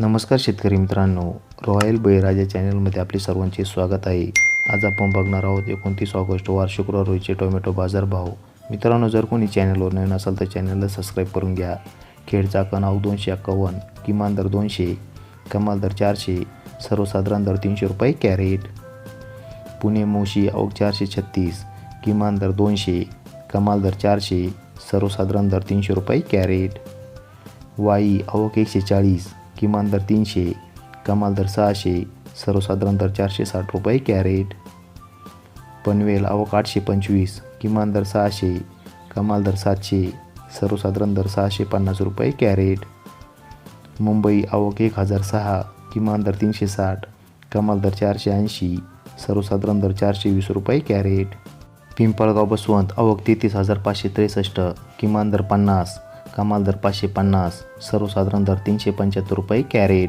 नमस्कार शेतकरी मित्रांनो. रॉयल बळीराजा चॅनलमध्ये आपले सर्वांचे स्वागत आहे. आज आपण बघणार आहोत एकोणतीस ऑगस्ट वार शुक्रवार रोजचे टोमॅटो बाजारभाव मित्रांनो जर कोणी चॅनलवर नवीन असाल तर चॅनलला सबस्क्राईब करून घ्या. खेडचा कणाव दोनशे एक्कावन्न किमान दर दोनशे कमाल दर चारशे सर्वसाधारण दर तीनशे रुपये कॅरेट. पुणे मोशी अवघ चारशे छत्तीस किमान दर दोनशे कमाल दर चारशे सर्वसाधारण दर तीनशे रुपये कॅरेट. वाई आवक एकशे चाळीस किमान दर तीनशे कमाल दर सहाशे सर्वसाधारण दर चारशे साठ रुपये कॅरेट. पनवेल आवक आठशे पंचवीस किमान दर सहाशे कमाल दर सातशे सर्वसाधारण दर सहाशे पन्नास रुपये कॅरेट. मुंबई आवक एक हजार सहा किमान दर तीनशे साठ कमाल दर चारशे ऐंशी सर्वसाधारण दर चारशे वीस रुपये कॅरेट. पिंपळगाव बसवंत आवक तेहतीस हजार पाचशे त्रेसष्ट किमान दर पन्नास कमाल दर पाचशे पन्नास सर्वसाधारण दर तीनशे पंच्याहत्तर रुपये कॅरेट.